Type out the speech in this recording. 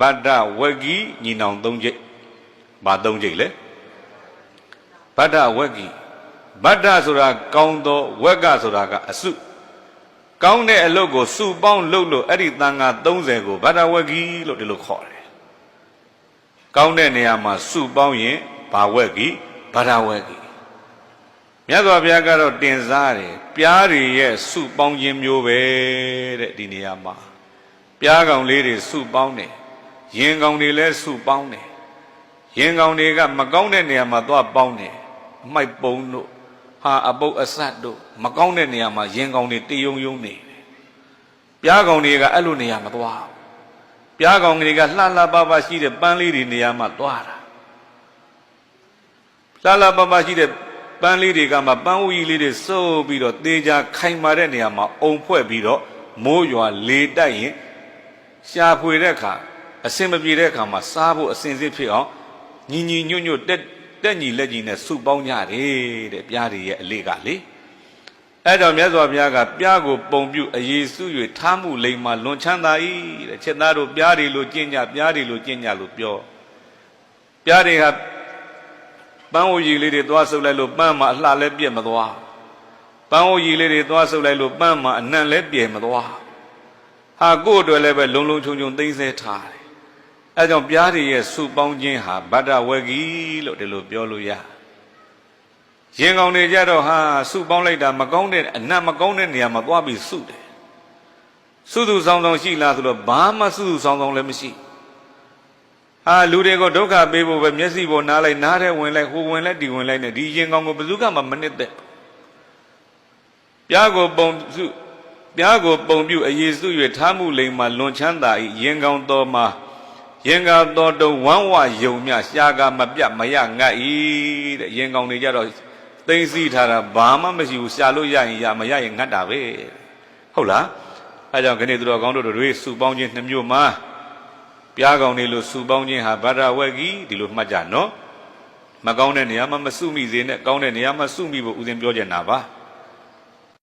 ဗတ္တဝဂီညီနောင်၃ကျိတ်ဘာ၃ကျိတ်လဲဗတ္တဝဂီဗတ္တဆိုတာကောင်းသောဝက်ကဆိုတာကအစုကောင်းတဲ့အလုပ်ကိုစုပေါင်းလုပ်လို့အဲ့ဒီတန်ခါ30ကိုဗတ္တဝဂီလို့ဒီလိုခေါ်တယ်ကောင်းတဲ့နေရာမှာစုပေါင်းရင်ဘာဝဂီဗတ္တဝဂီမြတ်စွာဘုရားကတော့တင်စားတယ်ပြားတွေရဲ့စုပေါင်းခြင်းမျိုးပဲတဲ့ဒီနေရာမှာပြားကောင်လေးတွေစုပေါင်းတယ် ရင်ကောင်တွေလည်းစုပေါင်းတယ်ရင်ကောင်တွေကမကောင်းတဲ့နေရာမှာသွားပေါင်းတယ်အမိုက်ပုံတို့ဟာအပုပ်အဆတ်တို့မကောင်းတဲ့နေရာမှာရင်ကောင်တွေတယုံယုံနေတယ်ပြားကောင်တွေကအဲ့လိုနေရာမသွားဘူးပြားကောင်တွေကလှလှပပရှိတဲ့ပန်းလေးတွေနေရာမှာသွားတာလှလှပပရှိတဲ့ပန်းလေးတွေကမှပန်းဝီလေးတွေစုပ်ပြီးတော့တေချာခိုင်မာတဲ့နေရာမှာအုံဖွဲ့ပြီးတော့မိုးရွာလေတိုက်ရင်ရှာဖွေတဲ့အခါ အစင်မပြေတဲ့အခါမှာစားဖို့အစင်စစ်ဖြစ်အောင်ညီညီညွတ်ညွတ်တက်တက်ညီလက်ညီနဲ့စုပေါင်းကြတယ်တဲ့ပြားတွေရဲ့အလေးကလေအဲ့တော့မြတ်စွာဘုရားကပြားကိုပုံပြုအရေးစု၍ထားမှုလိမ္မာလွန်ချမ်းသာ၏တဲ့ချက်သားတို့ပြားတွေလိုကျင့်ကြပြားတွေလိုကျင့်ကြလို့ပြောပြားတွေဟာပန်းဝရီလေးတွေသွားဆုပ်လိုက်လို့ပန်းမှာအလှလည်းပြည့်မသွားပန်းဝရီလေးတွေသွားဆုပ်လိုက်လို့ပန်းမှာအနံ့လည်းပြည့်မသွားဟာကိုယ့်အတွက်လည်းပဲလုံလုံချုံချုံသိမ့်ဆဲထားတယ် အဲကြောင့်ပြားတွေရဲ့စုပေါင်းခြင်းဟာဗတ္တဝဂီလို့ဒီလိုပြောလို့ရရင်ကောင်တွေကြတော့ဟာစုပေါင်းလိုက်တာမကောင်းတဲ့အနတ်မကောင်းတဲ့နေရာမှာသွားပြီးစုတယ်စုသူဆောင်ဆောင်ရှိလားဆိုတော့ဘာမှစုသူဆောင်ဆောင်လည်းမရှိဟာလူတွေကိုဒုက္ခပေးဖို့ပဲမျက်စိပေါ်နားလိုက်နားထဲဝင်လိုက်ဟိုဝင်လိုက်ဒီဝင်လိုက်နဲ့ဒီရင်ကောင်ကိုဘယ်သူကမှမနစ်သက်ပြားကိုပုံစုပြားကိုပုံပြုအရေးစု၍ထားမှုလိမ်မှာလွန်ချမ်းသာ၏ရင်ကောင်တော်မှာ ရင်ကောင်တော်တုံဝမ်းဝယုံမြရှားကမပြတ်မရငတ်၏တဲ့ရင်ကောင်တွေကြတော့သိမ့်စီထားတာဘာမှမရှိဘူးရှာလို့ရရင်ရမရရင်ငတ်တာပဲဟုတ်လားအဲကြောင့်ခဏသူတော်ကောင်းတို့တွေစုပေါင်းခြင်းနှမျိုးမှာပြားကောင်တွေလို့စုပေါင်းခြင်းဟာဗဒဝက်ကြီးဒီလိုမှတ်ကြနော်မကောင်းတဲ့နေရာမှာမစုမိစေနဲ့ကောင်းတဲ့နေရာမှာစုမိဖို့ဦးဇင်းပြောကြတာပါ